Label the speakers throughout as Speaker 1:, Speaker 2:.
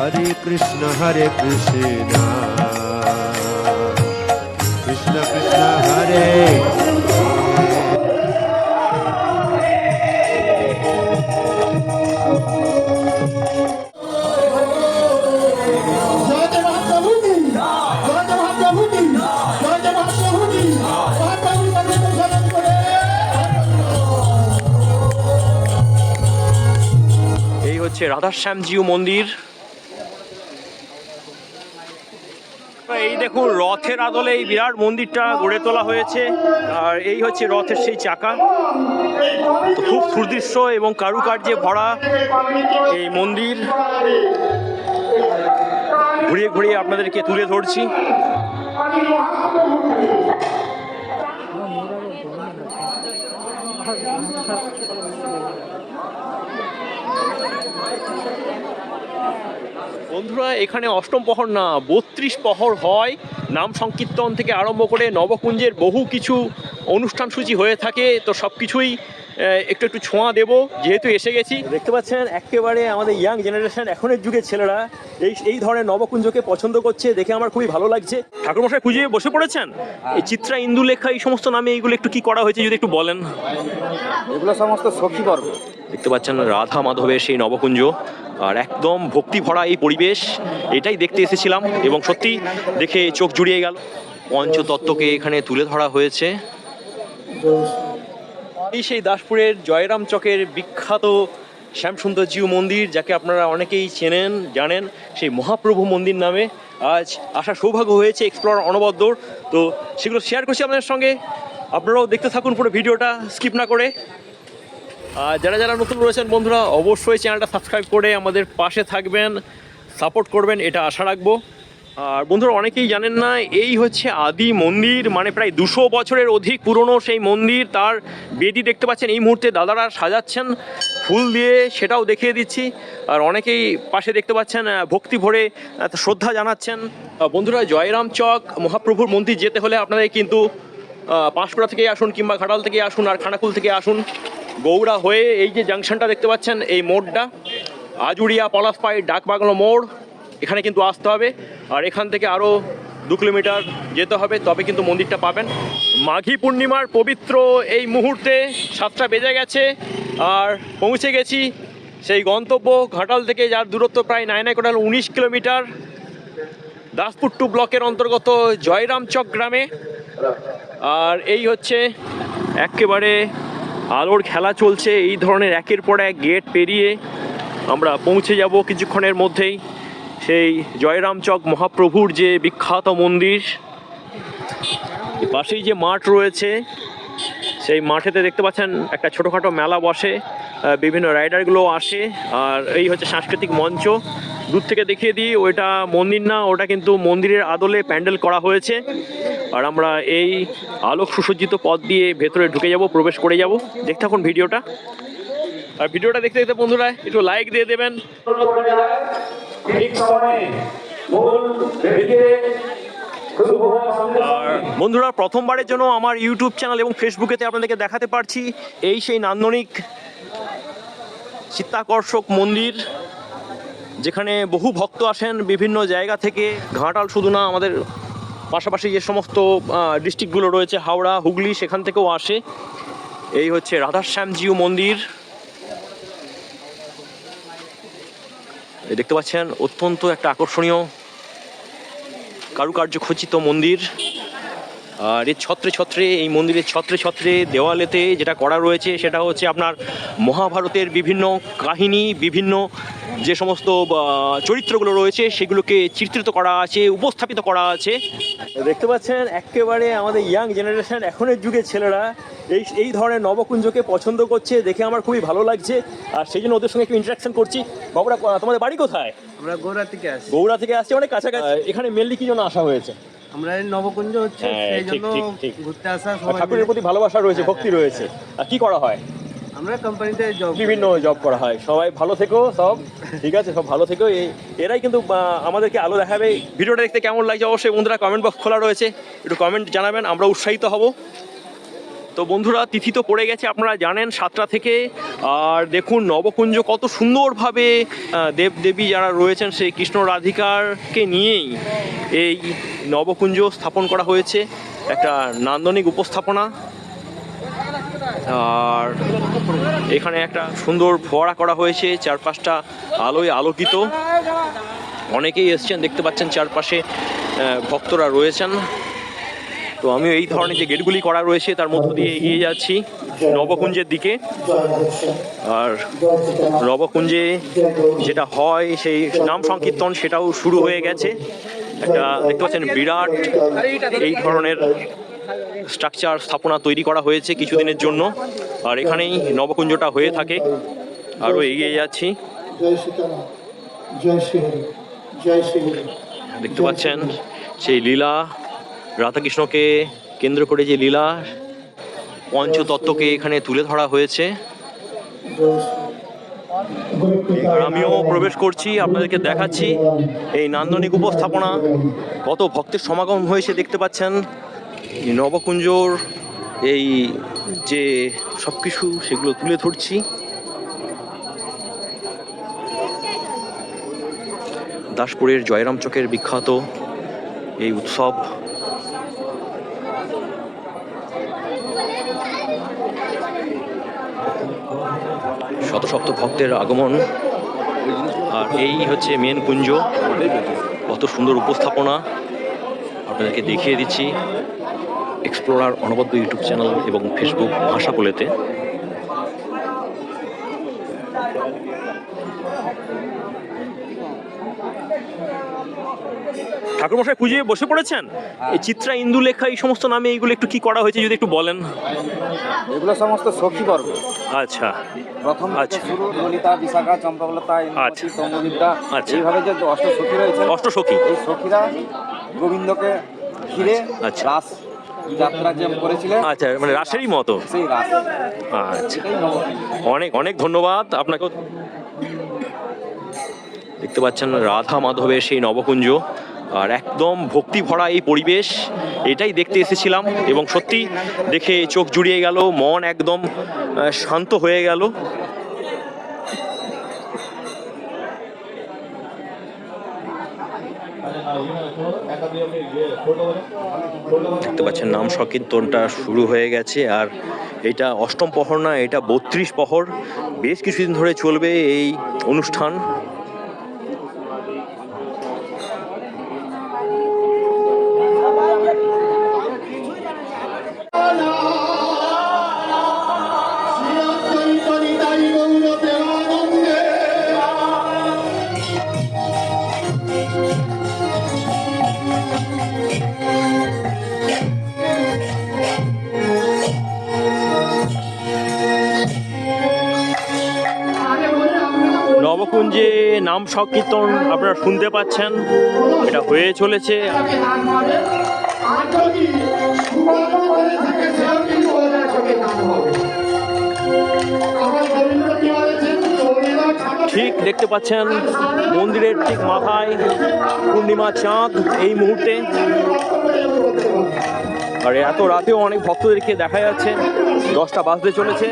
Speaker 1: হরে কৃষ্ণ হরে কৃষ্ণ। কৃষ্ণ কৃষ্ণ হরে।
Speaker 2: জয় জয় মহাপ্রভু কি জয় জয় মহাপ্রভু কি জয় জয় মহাপ্রভু কি মহাপ্রভু কর্মকে স্মরণ করে
Speaker 3: এই হচ্ছে রাধাশ্যামজিউ মন্দির এই দেখুন, রথের আদলে এই বিরাট মন্দিরটা গড়ে তোলা হয়েছে। আর এই হচ্ছে রথের সেই চাকা। তো খুব সুদৃশ্য এবং কারুকার্যে ভরা এই মন্দির। ঘুরিয়ে ঘুরিয়ে আপনাদেরকে তুলে ধরছি। বন্ধুরা এখানে অষ্টম প্রহর না বত্রিশ প্রহর হয়। নাম সংকীর্তন থেকে আরম্ভ করে নবকুঞ্জের বহু কিছু অনুষ্ঠান সূচি হয়ে থাকে। তো সব কিছুই একটু একটু ছোঁয়া দেব যেহেতু এসে গেছি। দেখতে পাচ্ছেন একেবারে আমাদের ইয়াং জেনারেশন এখনের যুগের ছেলেরা এই এই ধরনের নবকুঞ্জকে পছন্দ করছে দেখে আমার খুবই ভালো লাগছে। ঠাকুরমশাই পুজোয় বসে পড়েছেন? এই চিত্রা ইন্দু লেখা এই সমস্ত নামে এইগুলো একটু কি করা হয়েছে যদি একটু বলেন?
Speaker 4: এগুলো সমস্ত সখী পর্ব।
Speaker 3: দেখতে পাচ্ছেন রাধা মাধবের সেই নবকুঞ্জ। আর একদম ভক্তি ভরা এই পরিবেশ, এটাই দেখতে এসেছিলাম এবং সত্যি দেখে চোখ জুড়িয়ে গেল। পঞ্চতত্ত্বকে এখানে তুলে ধরা হয়েছে। এই সেই দাসপুরের জয়রাম চকের বিখ্যাত শ্যামসুন্দরজিউ মন্দির, যাকে আপনারা অনেকেই চেনেন, জানেন, সেই মহাপ্রভু মন্দির নামে আজ আসা সৌভাগ্য হয়েছে এক্সপ্লোর অনবদ্যর তো সেগুলো শেয়ার করছি আপনাদের সঙ্গে। আপনারাও দেখতে থাকুন পুরো ভিডিওটা স্কিপ না করে। যারা যারা নতুন রয়েছেন বন্ধুরা, অবশ্যই চ্যানেলটা সাবস্ক্রাইব করে আমাদের পাশে থাকবেন সাপোর্ট করবেন, এটা আশা রাখব। আর বন্ধুরা, অনেকেই জানেন না, এই হচ্ছে আদি মন্দির মানে প্রায় দুশো বছরের অধিক পুরনো সেই মন্দির। তার বেদি দেখতে পাচ্ছেন, এই মুহূর্তে দাদারা সাজাচ্ছেন, ফুল দিয়ে সেটাও দেখিয়ে দিচ্ছি। আর অনেকেই পাশে দেখতে পাচ্ছেন ভক্তি ভরে শ্রদ্ধা জানাচ্ছেন। বন্ধুরা, জয়রাম চক, মহাপ্রভুর মন্দির যেতে হলে আপনাদের কিন্তু পাঁশকুড়া থেকে আসুন কিংবা ঘাটাল থেকে আসুন আর খানাকুল থেকে আসুন। গৌড়া হয়ে এই যে জাংশনটা দেখতে পাচ্ছেন, এই মোড়টা আজুরিয়া পলাশপাই ডাকবাংলো মোড়, এখানে কিন্তু আসতে হবে। আর এখান থেকে আরও দু কিলোমিটার যেতে হবে, তবে কিন্তু মন্দিরটা পাবেন। মাঘী পূর্ণিমার পবিত্র এই মুহূর্তে সাতটা বেজে গেছে, আর পৌঁছে গেছি সেই গন্তব্য ঘাটাল থেকে, যার দূরত্ব প্রায় নাই নাই কোটাল উনিশ কিলোমিটার, দাসপুর টু ব্লকের অন্তর্গত জয়রামচক গ্রামে। আর এই হচ্ছে একেবারে আলোর খেলা চলছে, এই ধরনের একের পর এক গেট পেরিয়ে আমরা পৌঁছে যাব কিছুক্ষণের মধ্যেই। সেই জয়রামচক মহাপ্রভুর যে বিখ্যাত মন্দির পাশেই যে মাঠ রয়েছে, সেই মাঠেতে দেখতে পাচ্ছেন একটা ছোটোখাটো মেলা বসে বিভিন্ন রাইডারগুলো আসে, আর এই হচ্ছে সাংস্কৃতিক মঞ্চ। দূর থেকে দেখিয়ে দিই, ওইটা মন্দির না, ওটা কিন্তু মন্দিরের আদলে প্যান্ডেল করা হয়েছে। আর আমরা এই আলোক সুসজ্জিত পথ দিয়ে ভেতরে ঢুকে যাব, প্রবেশ করে যাব। দেখতে থাকুন ভিডিওটা। আর ভিডিওটা দেখতে দেখতে বন্ধুরা, একটু লাইক দিয়ে দেবেন। আর বন্ধুরা, প্রথমবারের জন্য আমার ইউটিউব চ্যানেল এবং ফেসবুকেতে আপনাদেরকে দেখাতে পারছি এই সেই নান্দনিক চিত্তাকর্ষক মন্দির, যেখানে বহু ভক্ত আসেন বিভিন্ন জায়গা থেকে। ঘাটাল শুধু না, আমাদের পাশাপাশি যে সমস্ত ডিস্ট্রিক্টগুলো রয়েছে, হাওড়া, হুগলি, সেখান থেকেও আসে। এই হচ্ছে রাধাশ্যামজিউ মন্দির। দেখতে পাচ্ছেন, অত্যন্ত একটা আকর্ষণীয় কারুকার্য খচিত মন্দির। আর এর ছত্রে ছত্রে এই মন্দিরের ছত্রে ছত্রে দেওয়ালেতে যেটা করা রয়েছে সেটা হচ্ছে আপনার মহাভারতের বিভিন্ন কাহিনী বিভিন্ন যে সমস্ত চরিত্রগুলো রয়েছে সেগুলোকে চিত্রিত করা আছে উপস্থাপিত করা আছে। দেখতে পাচ্ছেন একেবারে আমাদের ইয়াং জেনারেশন এখনের যুগের ছেলেরা এই এই ধরনের নবকুঞ্জকে পছন্দ করছে দেখে আমার খুবই ভালো লাগছে। আর সেই জন্য ওদের সঙ্গে একটু ইন্টারাকশন করছি। বাবুরা তোমাদের বাড়ি কোথায়?
Speaker 4: আমরা গোড়া থেকে আসি
Speaker 3: গৌড়া থেকে আসছি অনেক কাছাকাছি। এখানে মেনলি কি জন্য আসা হয়েছে?
Speaker 4: আমরা এই নবকুঞ্জ হচ্ছে
Speaker 3: হ্যাঁ,
Speaker 4: সেই
Speaker 3: ঠিক,
Speaker 4: জন্য
Speaker 3: ঠিক, ঠিক।
Speaker 4: ঘুরতে আসা
Speaker 3: আর
Speaker 4: সবাই
Speaker 3: ঠাকুরের
Speaker 4: মিলে।
Speaker 3: প্রতি ভালোবাসা রয়েছে ভক্তি রয়েছে। আর কি করা হয়?
Speaker 4: আমরা কোম্পানিতে জব
Speaker 3: বিভিন্ন জব করা হয়। সবাই ভালো থেকো সব। ঠিক আছে সব ভালো থেকো। এই এরাই কিন্তু আহ, আমাদেরকে আলো দেখাবে। ভিডিওটা দেখতে কেমন লাগছে অবশ্যই বন্ধুরা কমেন্ট বক্স খোলা রয়েছে। একটু কমেন্ট জানাবেন আমরা উৎসাহিত হব। তো বন্ধুরা, তিথি তো পড়ে গেছে, আপনারা জানেন, সাতটা থেকে। আর দেখুন, নবকুঞ্জ কত সুন্দরভাবে দেবদেবী যারা রয়েছেন, সেই কৃষ্ণ রাধিকারকে নিয়েই এই নবকুঞ্জ স্থাপন করা হয়েছে। একটা নান্দনিক উপস্থাপনা। আর এখানে একটা সুন্দর ফোয়ারা করা হয়েছে, চারপাশটা আলোয় আলোকিত। অনেকেই এসছেন, দেখতে পাচ্ছেন চারপাশে ভক্তরা রয়েছেন। তো আমি এই ধরনের যে গেটগুলি করা রয়েছে তার মধ্য দিয়ে এগিয়ে যাচ্ছি নবকুঞ্জের দিকে। আর নবকুঞ্জে যেটা হয় সেই নাম সংকীর্তন সেটাও শুরু হয়ে গেছে। একটা দেখতে পাচ্ছেন বিরাট এই ধরনের স্ট্রাকচার স্থাপনা তৈরি করা হয়েছে কিছুদিনের জন্য। আর এখানেই নবকুঞ্জটা হয়ে থাকে। আরও এগিয়ে যাচ্ছি। দেখতে পাচ্ছেন সেই লীলা রাধাকৃষ্ণকে কেন্দ্র করে যে লীলা, পঞ্চতত্ত্বকে এখানে তুলে ধরা হয়েছে। আমিও প্রবেশ করছি, আপনাদেরকে দেখাচ্ছি এই নান্দনিক উপস্থাপনা। কত ভক্তের সমাগম হয়েছে দেখতে পাচ্ছেন। নবকুঞ্জর এই যে সব কিছু সেগুলো তুলে ধরছি। দাসপুরের জয়রাম চকের বিখ্যাত এই উৎসব। শত শত ভক্তের আগমন। আর এই হচ্ছে মেন কুঞ্জ। কত সুন্দর উপস্থাপনা। আপনাদেরকে দেখিয়ে দিচ্ছি। এক্সপ্লোরার অনবদ্য ইউটিউব চ্যানেল এবং ফেসবুক ভাষা ঠাকুরমশাই পুজোয় বসে পড়েছেন? এই চিত্রা ইন্দুলেখা এই সমস্ত নামে এইগুলো একটু কি করা হয়েছে যদি একটু বলেন?
Speaker 4: এগুলো সমস্ত সখী পর্ব
Speaker 3: আচ্ছা।
Speaker 4: প্রথম
Speaker 3: আচ্ছা।
Speaker 4: শুরু ললিতা বিশাখা চম্পকলতা
Speaker 3: আচ্ছা। আচ্ছা।
Speaker 4: এইভাবে যে অষ্ট সখী রয়েছে
Speaker 3: অষ্টসখী
Speaker 4: এই সখীরা গোবিন্দকে ঘিরে
Speaker 3: আচ্ছা।
Speaker 4: রাস যাত্রা যে করেছিলেন
Speaker 3: আচ্ছা মানে রাসেরই মতো।
Speaker 4: সেই রাস।
Speaker 3: আচ্ছা। অনেক অনেক ধন্যবাদ। আপনাকে দেখতে পাচ্ছেন রাধা মাধবের সেই নবকুঞ্জ। আর একদম ভক্তি ভরা এই পরিবেশ, এটাই দেখতে এসেছিলাম এবং সত্যি দেখে চোখ জুড়িয়ে গেল, মন একদম শান্ত হয়ে গেল। দেখতে পাচ্ছেন নাম সংকীর্তনটা শুরু হয়ে গেছে, আর এটা অষ্টম প্রহর না, এটা বত্রিশ প্রহর। বেশ কিছুদিন ধরে চলবে এই অনুষ্ঠান। নবকুঞ্জে নাম সংকীর্তন আপনারা শুনতে পাচ্ছেন, এটা হয়ে চলেছে। ঠিক দেখতে পাচ্ছেন, মন্দিরের ঠিক মাথায় পূর্ণিমা চাঁদ এই মুহূর্তে। আর এত রাতেও অনেক ভক্তদেরকে দেখা যাচ্ছে, দশটা বাজতে চলেছে।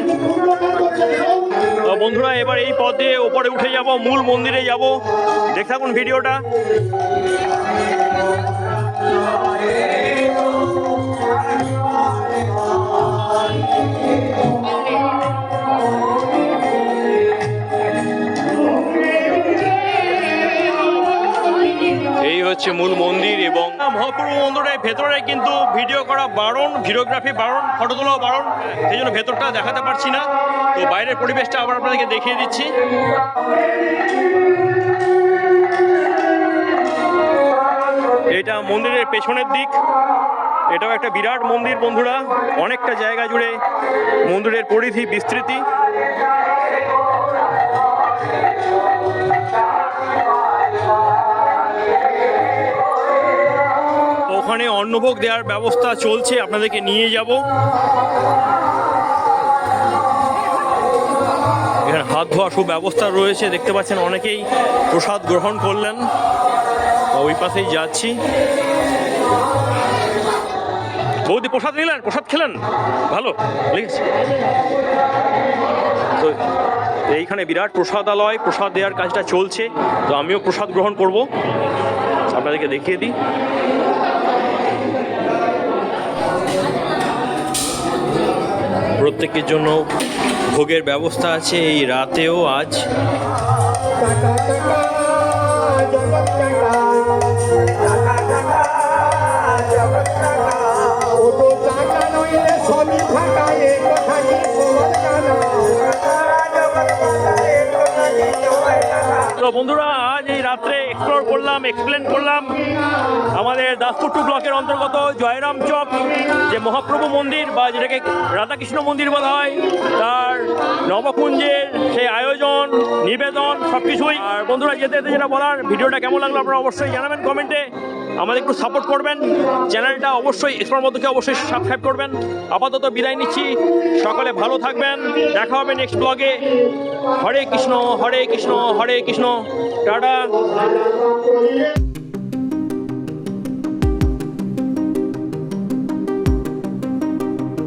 Speaker 3: বন্ধুরা এবার এই পথ দিয়ে ওপরে উঠে যাব মূল মন্দিরে যাব। দেখ থাকুন ভিডিওটা। হচ্ছে মূল মন্দির এবং মহাপ্রভু মন্দিরের ভেতরে কিন্তু ভিডিও করা বারণ ভিডিওগ্রাফি বারণ ফটো তোলাও বারণ, সেই জন্য ভেতরটা দেখাতে পারছি না। তো বাইরের পরিবেশটা আবার আপনাদেরকে দেখিয়ে দিচ্ছি। এটা মন্দিরের পেছনের দিক। এটাও একটা বিরাট মন্দির বন্ধুরা। অনেকটা জায়গা জুড়ে মন্দিরের পরিধি, বিস্তৃতি। ওখানে অন্নভোগ দেওয়ার ব্যবস্থা চলছে, আপনাদেরকে নিয়ে যাব। এখানে হাত ধোয়া সুব্যবস্থা রয়েছে, দেখতে পাচ্ছেন অনেকেই প্রসাদ গ্রহণ করলেন। ওই পাশেই যাচ্ছি। বৌদি, প্রসাদ নিলেন? প্রসাদ খেলেন? ভালো তো এইখানে বিরাট প্রসাদালয়, প্রসাদ দেওয়ার কাজটা চলছে। তো আমিও প্রসাদ গ্রহণ করব। আপনাদেরকে দেখিয়ে দিই। প্রত্যেকের জন্য ভোগের ব্যবস্থা আছে এই রাতেও আজ। বন্ধুরা এই রাত্রে এক্সপ্লোর করলাম এক্সপ্লেন করলাম আমাদের দাসপুর টু ব্লকের অন্তর্গত জয়রাম চক, যে মহাপ্রভু মন্দির বা যেটাকে রাধাকৃষ্ণ মন্দির বলা হয়, তার নবকুঞ্জের সেই আয়োজন, নিবেদন সব কিছুই আর বন্ধুরা, যেতে যেতে যেটা বলার, ভিডিওটা কেমন লাগল আপনারা অবশ্যই জানাবেন কমেন্টে। আমাদের একটু সাপোর্ট করবেন। চ্যানেলটা অবশ্যই এক্সপ্লোর মধ্যে অবশ্যই সাবস্ক্রাইব করবেন। আপাতত বিদায় নিচ্ছি। সকালে ভালো থাকবেন। দেখা হবে নেক্সট ব্লগে হরে কৃষ্ণ হরে কৃষ্ণ হরে কৃষ্ণ। টাটা।